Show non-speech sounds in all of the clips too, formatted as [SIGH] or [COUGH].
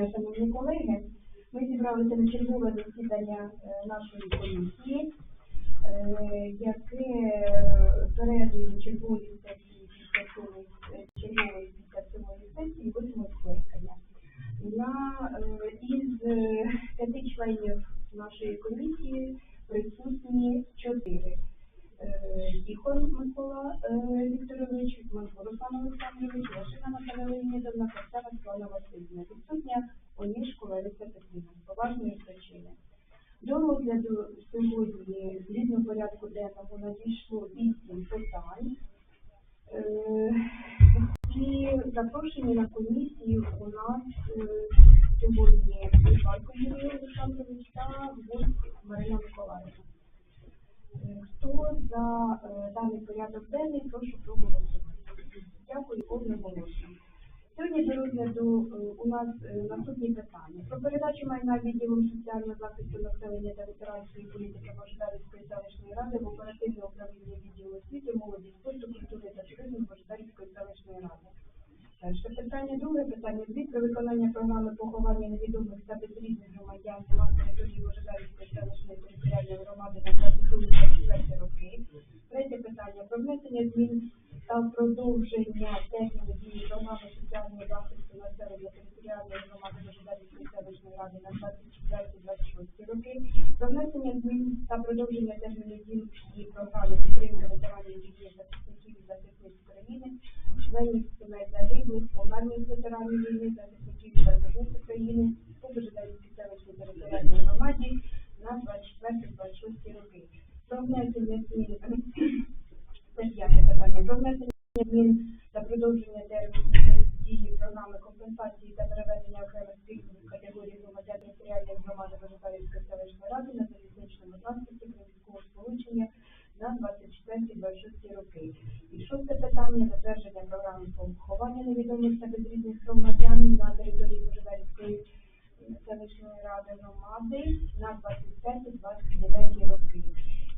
дня, шановні колеги. Ми зібралися на чергове засідання е, нашої комісії, е, яке е, передує черговій сесії після сьомої е, чергової після сьомої сесії восьмого скликання. На е, із е, п'яти членів нашої комісії присутні чотири. Е, Тихон Микола е, Вікторович, Манко Руслан Олександрович, Вашина Наталя Леонідовна, Костяна Світлана Васильівна. Відсутня Онішко Лариса Петрівна з поважної причини. До розгляду сьогодні згідно порядку денного надійшло вісім питань. Е, І запрошені на комісію у нас е, сьогодні Іварко Юрій Олександрович та Войт Марина Миколаївна. Е, Хто за е, даний порядок денний, прошу проголосувати. Дякую одноголосно. Сьогодні до розгляду е, у нас е, наступні питання. Про передачу майна відділом соціального захисту населення та ветеранської політики Бождарівської селищної ради в оперативне управління відділу освіти, молоді, спорту, культури та туризму Бождарівської селищної ради. Перше питання, друге питання. Про виконання програми поховання невідомих та безрізних громадян на території Бождарівської селищної територіальної громади на 22-24 роки. Третє питання. Про внесення змін та продовження терміну дії програми соціального захисту населення територіальної громади Бождарівської селищної ради на 24-26 роки. Про внесення змін та продовження терміну дії програми підтримки ветеранів захисників і захисниць України членів сімей загиблих, померлих ветеранів війни, захисників і захисниць України по Божедарівській селищній територіальній громаді на 24-26 роки. Про внесення змін [CLEARS THROAT] це п'яте питання. Про внесення змін та продовження терміну дії програми компенсації та переведення окремих пільгових категорій громадян територіальної громади Божедарівської селищної ради на залізничному транспорті приміського сполучення на 24-26 роки. І шосте питання затвердження програми поховання невідомих та безрідних громадян на території Божедарівської селищної ради громади на 25-29 роки.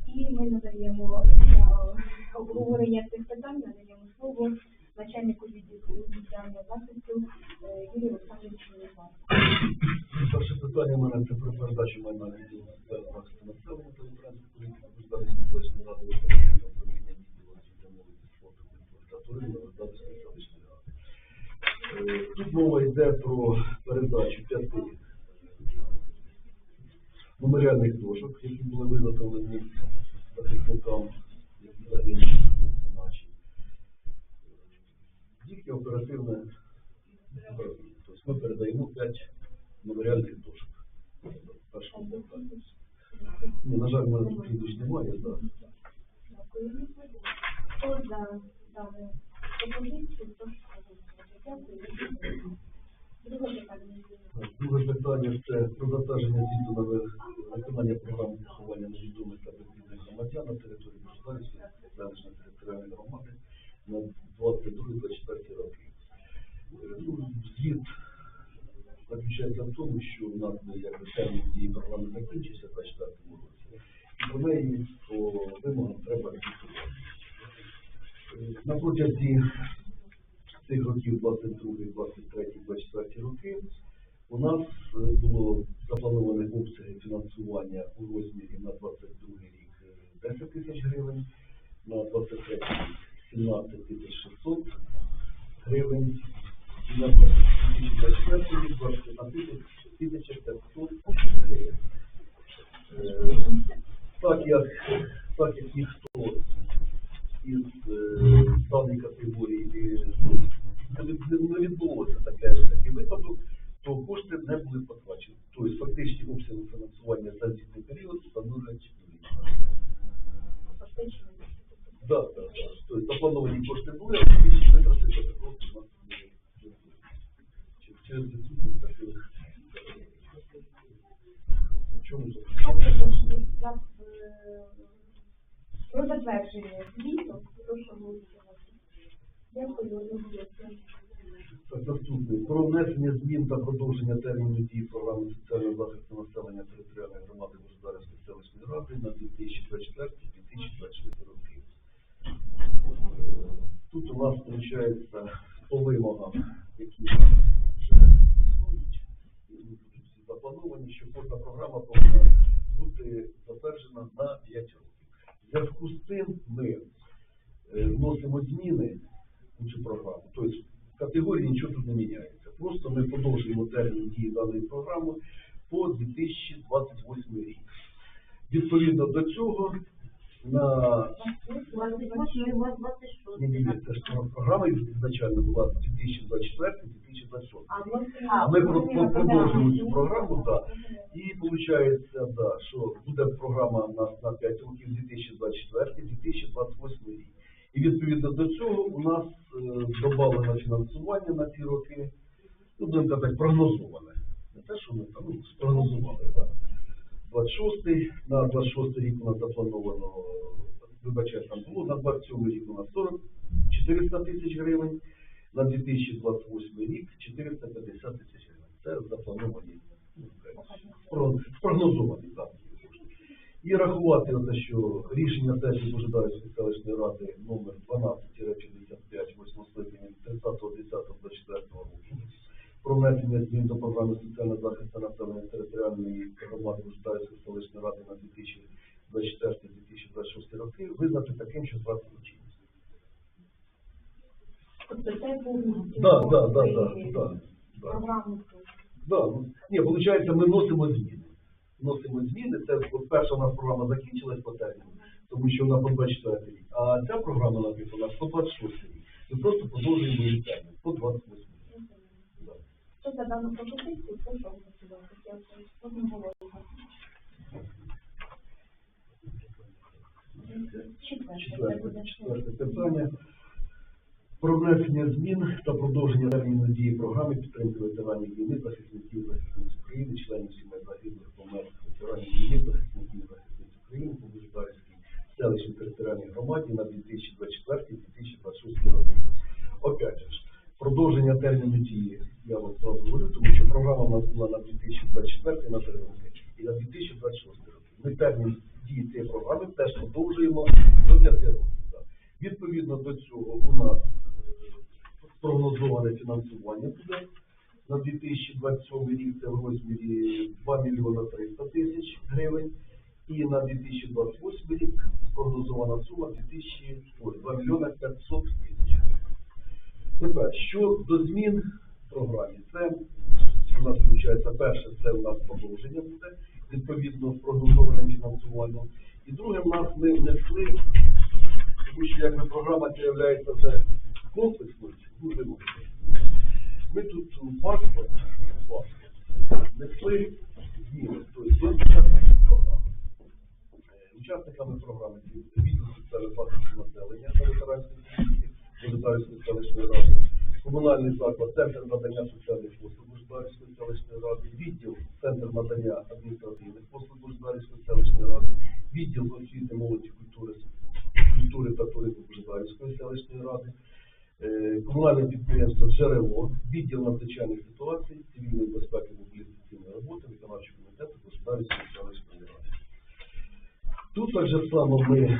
І ми надаємо для обговорення цих питань, надаємо слово начальнику відділу соціального захисту е, Юрію Олександровичу Євану. Перше питання в мене це про передачу майна відділу захисту населення політики селищної ради в управління відділу освіти молоді спорту культури та туризму Бождарівської селищної ради. Е, Тут мова йде про передачу п'яти меморіальних дошок, які були виготовлені захисникам, які загинули наші. Їхнє оперативне управління. Тобто ми передаємо 5 меморіальних дошок. Першому. Ні, на жаль, в мене прізвищ немає, так. Хто Друге питання. Це про затвердження звіту на ви- виконання програми поховання невідомих та безвідних громадян на території Бождарівської селищної територіальної громади на 22-24 роки. Е, Ну, звіт заключається в тому, що у нас якби термін дії програми закінчився в 24 році. І про неї по вимогам треба звітувати. Е, На протязі цих років 22, 23, 24 роки у нас е, було заплановане обсяги фінансування у розмірі на 22 рік е, 10 тисяч гривень, Про внесення змін та продовження терміну дії програми соціального захисту населення територіальної громади Божедарівської селищної ради на 2024-2026 роки. Тут у нас виходить по вимогам, які вже існують, заплановані, що кожна програма повинна бути затверджена на 5 років. В зв'язку з цим ми е, вносимо зміни цю програму. Тобто в категорії нічого тут не міняється. Просто ми подовжуємо термін дії даної програми по 2028 рік. Відповідно до цього на 28 і у вас 26. ні, ні, ні, це ж програма ізначально була 2024-2026. А, ми про- про- продовжуємо цю програму, так. І виходить, да, що буде програма у нас на 5 років 2024-2028 рік. І відповідно до цього у нас е, додано фінансування на ці роки, ну, будемо казати, прогнозоване. Не те, що ми там ну, спрогнозували, так. 26 на 26 рік у нас заплановано, вибачайте, там було, на 27 рік у нас 40, 400 тисяч гривень, на 2028 рік 450 тисяч гривень. Це заплановані, ну, спрогнозовані так. І рахувати оте, що рішення сесії Божедарської селищної ради номер 12-55 8 скликання 30.10.24 року про внесення змін до програми соціального захисту населення територіальної громади Божедарської селищної ради на 2024-2026 роки визнати таким, що втратило чинність. Тобто це повністю Да, да, да, да, да, Да, ну, ні, виходить, ми носимо зміни. Носимо зміни. Це от перша у нас програма закінчилась по терміну, тому що вона по 24 рік. А ця програма написана по 26 рік. Ми просто продовжуємо її термін по 28 рік. Хто за дану пропозицію, прошу голосувати. Дякую. Одним це четверте питання. Про внесення змін та продовження терміну дії програми підтримки ветеранів війни, захисників захисниць України, членів сімей загиблих померлих ветеранів війни, захисників захисниць України по Буждарській селищній територіальній громаді на 2024-2026 роки. Опять же, продовження терміну дії, я вам говорю, тому що програма у нас була на 2024 на 3 роки фінансування буде на 2027 рік, це в розмірі 2 мільйона 300 тисяч гривень. І на 2028 рік спрогнозована сума 2000, ой, 2 мільйона 500 тисяч. Тепер, щодо змін в програмі, це у нас виходить, перше, це у нас продовження буде, відповідно з прогнозованим фінансуванням. І друге, в нас ми внесли, тому що якби програма це є комплексною, дуже важливо. Ми тут у паспорт, внесли зміни, тобто до учасників програми. Е, Учасниками програми є відділ соціального захисту населення та ветеранської Божедарської селищної ради, комунальний заклад, центр надання соціальних послуг Божедарської селищної ради, відділ центр надання адміністративних послуг Божедарської селищної ради, відділ освіти, молоді, культури, культури та туризму Божедарської селищної ради, комунальне підприємство Джерело, відділ надзвичайних ситуацій, цивільної безпеки, мобілізаційної роботи, виконавчого комітету Божедарської селищної ради. Тут так же само ми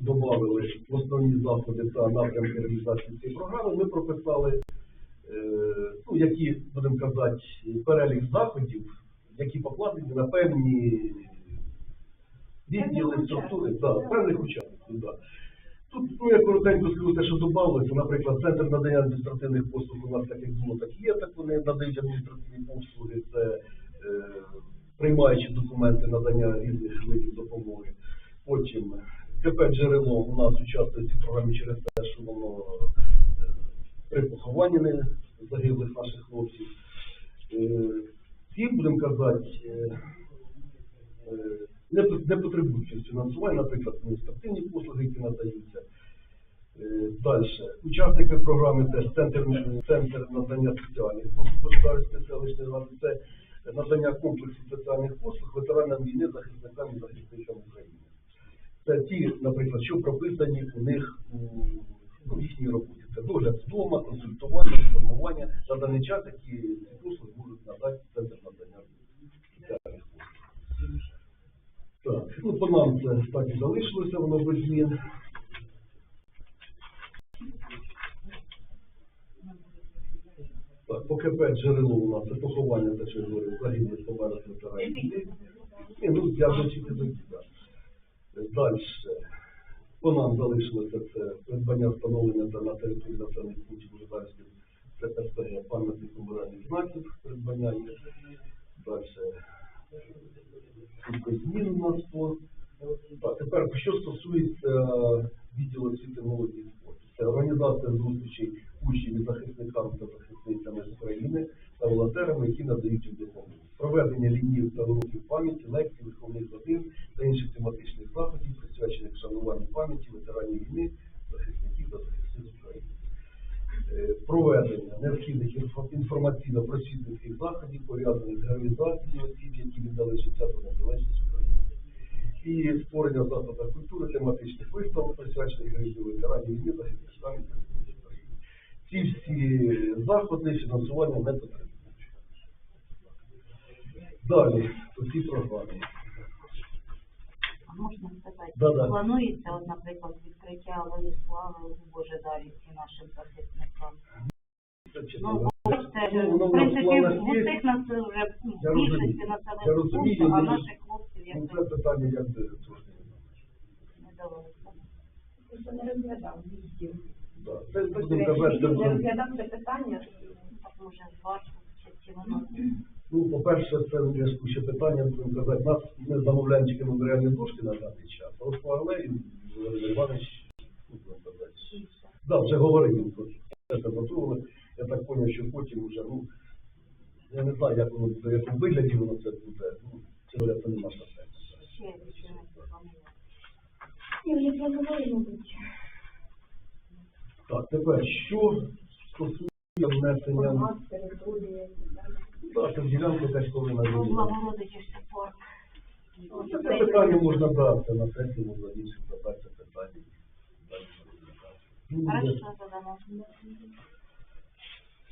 додали основні заходи та напрямки реалізації цієї програми. Ми прописали, е, ну, які, будемо казати, перелік заходів, які покладені на певні відділи, структури, да, певних учасників. Да. Тут, ну, я коротенько скажу те, що додалося, наприклад, центр надання адміністративних послуг у нас як було, так є, так вони надають адміністративні послуги, це е, приймаючи документи надання різних видів допомоги. Потім КП джерело у нас участвує в цій програмі через те, що воно е, при похованні не- загиблих наших хлопців. Е, Ці, будемо казати, е, е, не, пот- не потребують фінансування, наприклад, адміністративні послуги, які надаються. Далі. Учасники програми теж центр, центр надання соціальних послуг селищної ради. Це надання комплексу соціальних послуг ветеранам війни, захисникам і захисникам України. Це ті, наприклад, що прописані у них у ну, їхній роботі. Це догляд вдома, консультування, інформування на даний час, які послуги можуть надати центр надання соціальних послуг. Так, ну по нам так і залишилося, воно без змін. Так, по КП джерело у нас це поховання, те, що я говорив, загиблих померлих ветеранів війни. Ні, ну я тільки до. Далі. По нам залишилося це придбання встановлення та на території населених пунктів Буждарських це СПГ пам'ятних меморіальних знаків, придбання. Далі. Змін у нас по. Тепер, що стосується е, відділу освіти молоді спорту. Це організація зустрічей учнів захисникам та захисницями України та волонтерами, які надають їм допомогу. Проведення лінійок та уроків пам'яті, лекцій, виховних годин та інших тематичних заходів, присвячених шануванню пам'яті ветеранів війни, захисників та захисниць України. Е, Проведення необхідних інфо- інформаційно-просвітницьких заходів, пов'язаних з героїзацією осіб, які віддали життя за України і створення закладів культури, тематичних виставок, присвячених героїзму ветеранів війни, захисникам і захисників України. Ці всі заходи фінансування не потрібно. Далі, по цій програмі. Можна сказати, Да-да. планується, от, наприклад, відкриття Алеї Слави у Божедарівці нашим захисникам. Ну, це, Ну, в принципі, в усіх нас вже ну, більшості населених пунктів, а наших хлопців Ну, якось це питання як трошки. не. Просто не розглядав відділ. Це це розглядав це питання. Так може чи, чи воно Ну, по-перше, це я ж ще питання, будемо казати, нас ми замовляємо тільки меморіальні дошки на даний час, а от по Володимир Іванович, ну, будемо казати, да, вже говорив, про це готували. Я так зрозумів, що потім вже, ну, я не знаю, як воно в якому вигляді воно це буде, ну, це говоря, це не наша тема. планується. Вже мабуть. Так, тепер, що стосується внесення, Формат, територія. Повинна Ну, бути. Благородичі ж. Ну, Це питання можна дати, на сесії можна більше задати питання. Ну, я- Хорошо, задамо.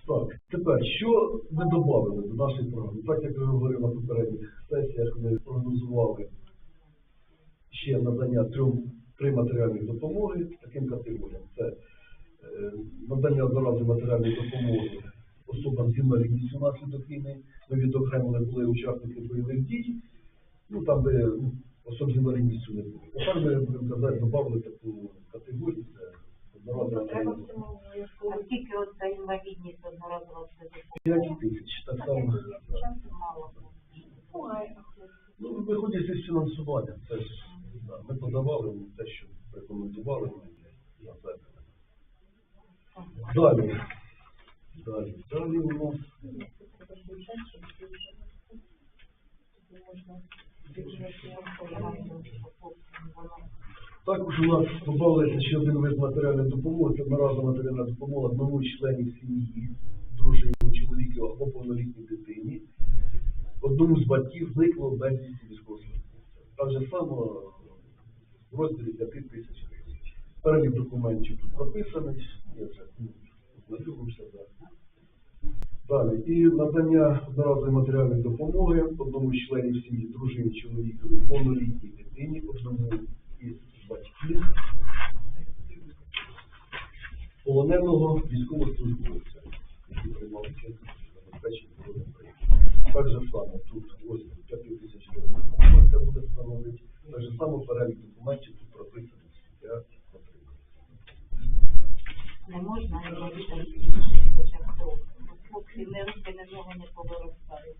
Так, тепер, що ми додали до нашої програми? Так, як ви говорили на попередніх сесіях, ми прогнозували ще надання трьом, три матеріальних допомоги таким категоріям. Це е, надання одноразової матеріальної допомоги особам з інвалідністю внаслідок війни. Ми відокремили були учасники бойових дій, ну там де ну, особ з інвалідністю не було. Тепер ми будемо казати, додали таку категорію, це одноразова Треба в цьому обов'язково. А скільки от за інвалідність одноразово це допомога? 5 тисяч, так само. Ну, Ну, виходячи з фінансування, це ж да, ми подавали ну, те, що рекомендували ми на себе. Далі. Далі. У нас також у нас додався ще один вид матеріальної допомоги. Це одноразова матеріальна допомога одному членів сім'ї, дружині, чоловіку або повнолітній дитині, одному з батьків зниклого безвісті військовослужбовця. Так же само в розділі 5 тисяч гривень. Перелік документів тут прописаний, я вже ну, знайомився. Далі. І надання одноразової матеріальної допомоги одному з членів сім'ї, дружині, чоловікові, повнолітній дитині, одному із батьків полоненого військовослужбовця, який приймав участь у забезпеченні народних проєктів. Так же само тут ось 5 тисяч гривень буде встановити. Так же само перелік документів тут прописаний. Я отримав. Не можна інвалідам хоча Ну, Хлопці не руки, не ноги не повиростають.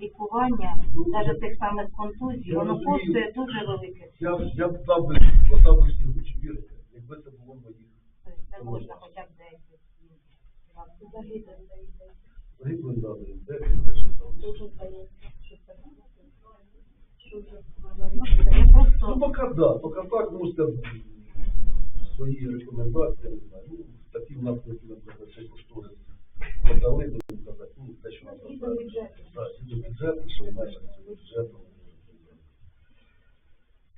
І лікування, навіть тих самих контузій, Я воно коштує дуже велике. Я, я б дав би, подав би гроші, якби це було моїх. Тобто не можна хоча б 10. Загиблих, загиблих. Загиблим дали, де те, що там. Дуже здається, що це дуже Я Ну, поки да, поки так, можете свої рекомендації, не знаю. Ну, такі в нас, які нам казати, ще кошторис подали, будемо казати, ну, те, що нам до бюджету. Так, і до бюджету, що.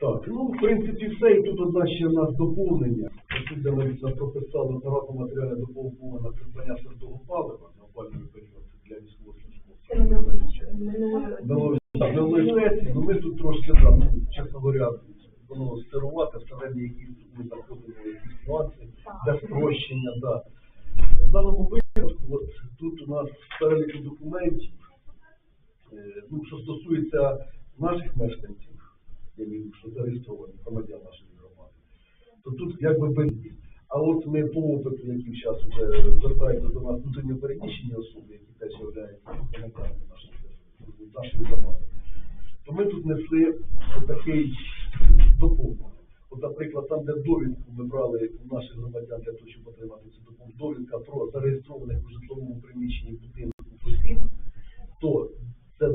Так, ну, в принципі, все. І тут одна ще в нас доповнення. Тут, де ми прописали одноразову матеріальну допомогу на придбання твердого палива на опалювальний період для військовослужбовців. Так, ну ми тут трошки, да, ну, чесно говоря, воно стирувати, всередині якісь ми знаходимо якісь нюанси, де спрощення, да. В даному випадку От тут у нас в переліку документів, е, ну, що стосується наших мешканців, я маю, що зареєстровані громадян нашої громади, то тут якби без. А от ми по опиту, який зараз вже звертаються до нас внутрішньо переміщені особи, які теж являються громадянами нашої, громади, то ми тут несли такий доповнення. От, наприклад, там, де довідку ми брали у наших громадян для того, щоб отримати цю допомогу, довідка про зареєстрованих у житловому приміщенні будинку осіб, то це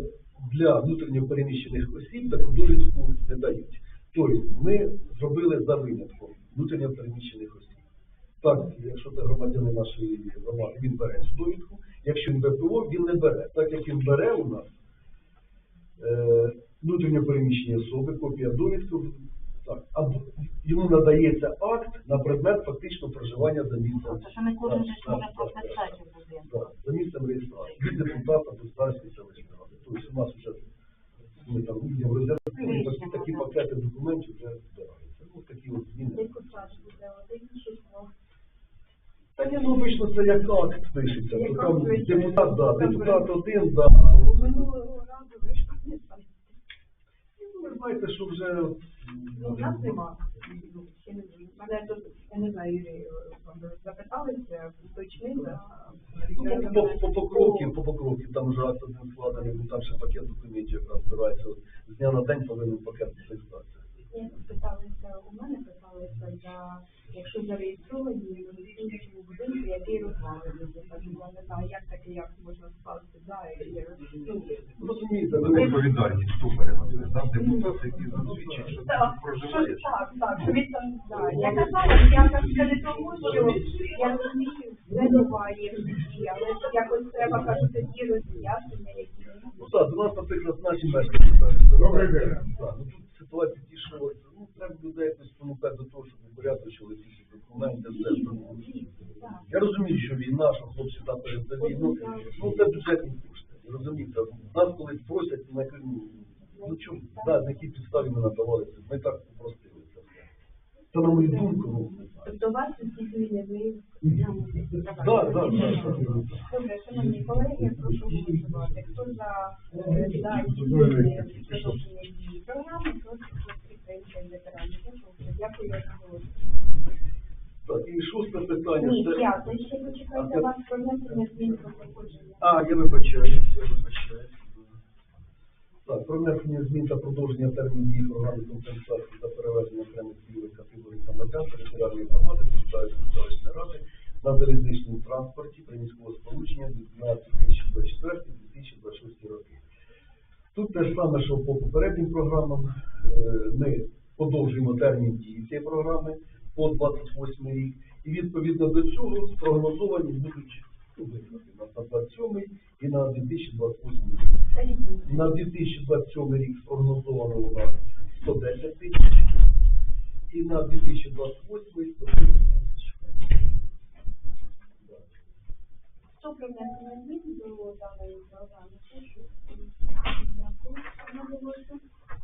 для внутрішньо переміщених осіб таку довідку не дають. Тобто ми зробили за винятком внутрішньо переміщених осіб. Так, якщо це громадяни нашої громади, він бере цю довідку. Якщо він ВПО, він не бере. Так як він бере у нас е, внутрішньо переміщені особи, копія довідки, так, або йому надається акт на предмет фактично проживання за місцем. Тобто, що не кожен же може прописати так, за місцем реєстрації. Від депутата до старської селищної ради. Тобто у нас вже ми там відділ розглядали, такі, такі пакети документів вже збираються. Ну, такі от зміни. Та ні, ну обично це як акт пишеться. Там депутат, да, депутат один, да. У минулого разу вийшло не так. Ну, Ви знаєте, що вже Ну, у нас нема. Ну, ще не знаю. Мене тут, я не знаю, Юрій, е, запиталися, уточнили. Ну, по, по покровки, по покровки, там вже акт один складений, ну там ще пакет документів якраз збирається. З дня на день повинен пакет складатися. Ні, питалися у мене, питалися за, якщо зареєстровані в який розвалений. Я не знаю, як таке, як можна скласти, да, і, ну, Розумієте, Це відповідальність, хто це? Там депутат, який засвідчить, що Так, ти проживаєш. Так, так, що він там, да. Я казала, я так це не тому, що я розумію, це буває в житті, але якось треба, кажу, такі роз'яснення, які. Ну так, до нас, наприклад, наші мешканці. так, Добрий день. Ну тут ситуація ті, що ну, треба людей якось спонукати до того, щоб упорядочили ці документи, все що. Я розумію, що війна, що хлопці там перед війну, ну це бюджетні кошти. Розумієте, нас колись просять на ну, ну чому, да, на якій підставі ми надавали це. Ми так попростили це все. Це на мою думку, ну. Тобто вас зміни ви Так, так, так. Добре, шановні колеги, прошу голосувати. Хто за е, дані питання. Ні, це- п'яте, ще почекайте вас про внесення змін про проходження. А, я вибачаюсь, я вибачаюсь. Так, про внесення змін та продовження терміну дії програми компенсації та перевезення окремих цільових категорій громадян територіальної громади Київської селищної ради на залізничному транспорті приміського сполучення на 2024-2026 роки. Тут те ж саме, що по попереднім програмам, е, ми подовжуємо термін дії цієї програми по 28 рік, і відповідно до цього спрогнозовані будуть ну, на 27 і на 2028 рік. На 2027 рік спрогнозовано у нас 110 тисяч, і на 2028 130 тисяч. Хто про змін до даної програми? Прошу.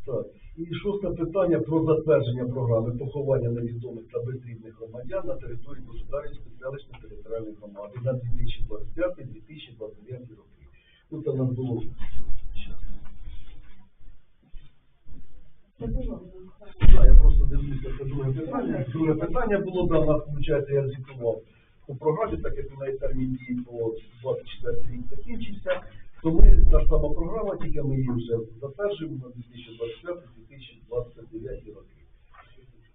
Так, і шосте питання про затвердження програми поховання невідомих та безрідних громадян на території Божедарівської селищної територіальної громади на 2025-2029 роки. Ну, це в нас було. Це було. Да, я просто дивлюся, це друге питання. Друге питання було, да, у нас, виходить, я звітував по програмі, так як у неї термін дії по 24 рік закінчився, то ми, та ж сама програма, тільки ми її вже затверджуємо на 2025-2029 роки.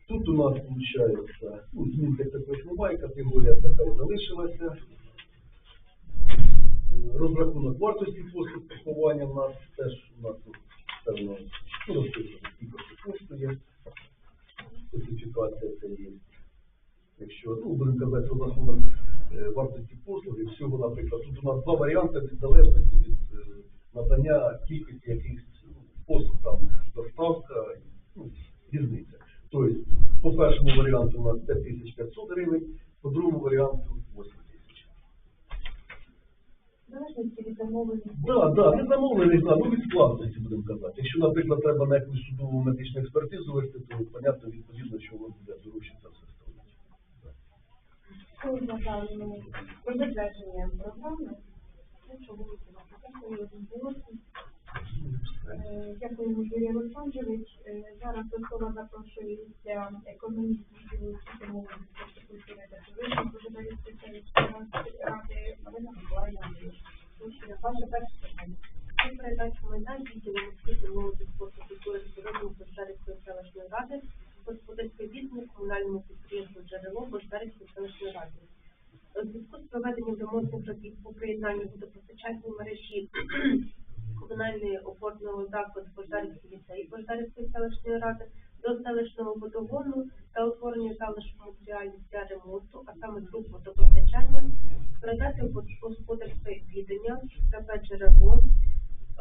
Тут у нас, виходить, ну, змін таких немає, категорія така і залишилася. Розрахунок вартості послуг поховання в нас теж у нас тут певно ну, розписано, скільки це коштує. Специфікація це є. Якщо, ну, будемо казати, розрахунок е, вартості послуги, всього, наприклад, тут у нас два варіанти від залежності від е, надання кількості якихось ну, послуг, там доставка, ну, різниця. Тобто, по першому варіанту у нас 5500 гривень, по другому варіанту 8 тисяч. Залежності від замовлених. Так, так, не замовлений, да, ну від складності будемо казати. Якщо, наприклад, треба на якусь судову медичну експертизу вести, то понятно, відповідно, що воно буде дорожче все ставити. Хто про затвердження програми? Прошу. Дякую. Е, Юрій Олександрович. Е, Зараз до слова запрошується економіст відділу освіти молоді культури та туризму Божедарівської селищної ради Марина Миколаївна. Прошу, Ваше перше питання. Про передачу майна відділу освіти молоді спорту культури та туризму Бождарівської селищної ради господарської відділу комунальному підприємству джерело Бождарівської селищної ради. У зв'язку з проведенням ремонтних робіт по приєднанню водопостачальної мережі [CLEARS THROAT] комунальної опорного закладу Бождарівський ліцей Бождарівської селищної ради до селищного водогону та утворення залишку матеріалів для ремонту, а саме груп водопостачання, передати господарське віддання КП «Джерело»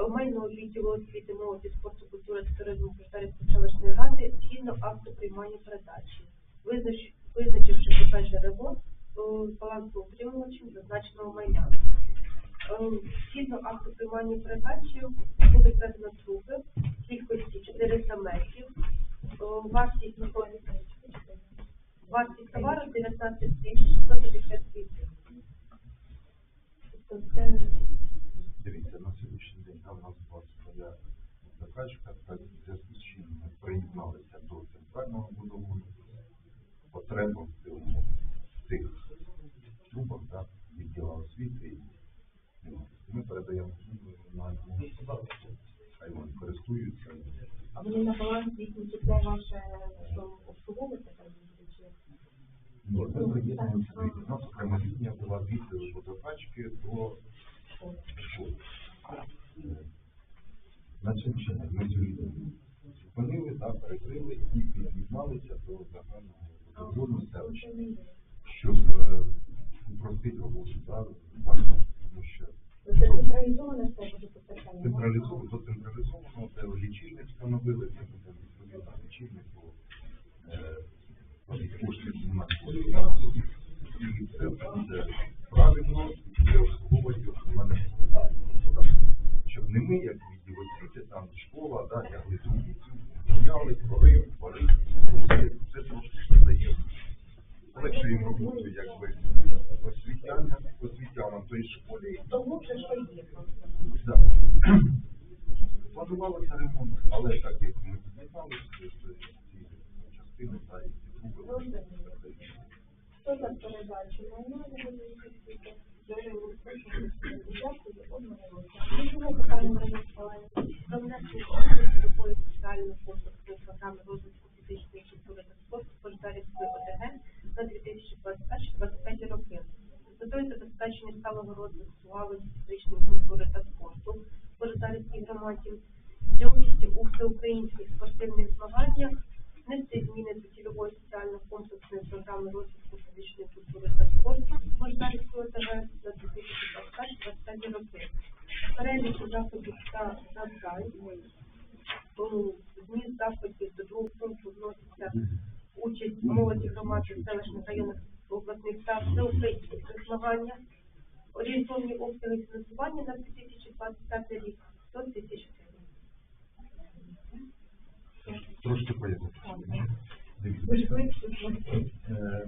майно відділу освіти, молоді, спорту, культури та туризму Бождарівської селищної ради згідно акту приймання передачі, Визнач- визначивши КП «Джерело» балансоутримувачем зазначеного майна. Е, Згідно акту приймання передачі буде введено труби кількості 400 метрів. Е, Вартість вартість товару 19 тисяч 158 Тобто це Дивіться, на сьогоднішній там у нас була своя закачка, так в зв'язку з чим ми приєдналися до центрального водогону. Потреба в цьому в цих трубах, да, відділа освіти. Ми передаємо на вони користуються. А вони на балансі їхні це ваше що обслуговуєте там? Ні, ми приєднуємося до у нас окрема лінія була від водокачки до школи. Е, На сьогоднішній день ми цю лінію зупинили, та перекрили і під'єдналися до загального водогону селища, щоб е, упростити роботу да, бачимо, тому що Це централізоване все буде постачання? централізовано, до централізованого це лічильник встановили, це буде відповідно лічильник, бо е, від коштів у і це буде правильно і обслуговувати комунальне. Щоб не ми, як відділ освіти, там школа, да, трубу, міняли, прорив, варили, ну, це, трошки дає. Полегшуємо роботу, якби освітяння, освітянам той школі, То лучше, що є просто. Да. Планувалося ремонт, але так як ми піднімалися, то ці частини та і ці труби. Хто за передачу майна не буде відповідати? Дякую, одноголосно. Друге питання Марина Миколаївна. Про внесення змін до такої соціальної комплексної програми розвитку фізичної культури та спорту Бождарівської ОТГ на 2021-2025 роки. З метою забезпечення сталого розвитку галузі фізичної культури та спорту в Бождарівській громаді для участі у всеукраїнських спортивних змаганнях внести зміни до цільової соціально-комплексної програми розвитку фізичної культури та спорту Бождарівської ОТГ на 2021-2025 роки. Переліку заходів та завдань тому змін заходів до другого пункту вноситься участь молоді громади селищних районних обласних та всеукраїнських. Орієнтовні обсяги фінансування на 2025 рік 100 тисяч гривень. Трошки вийшли, е,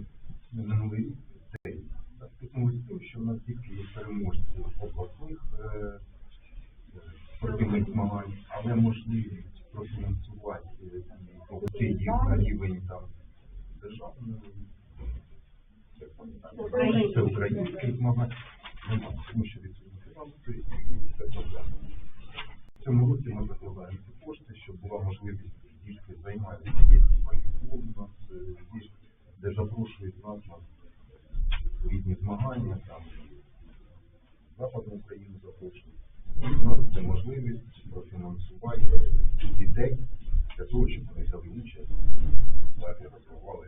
минулий день. З тим, що в нас дітки є переможці обласних е, спортивних змагань, але можливість профінансувати е, на рівень Українських. Це українських змагань немає, тому що це. В цьому році ми закладаємо ці кошти, щоб була можливість дітки займатися. У нас, е, де запрошують нас на різні змагання, там Западну Україну запрошують. У нас це можливість профінансувати дітей для того, щоб вони взяли участь, далі розвивали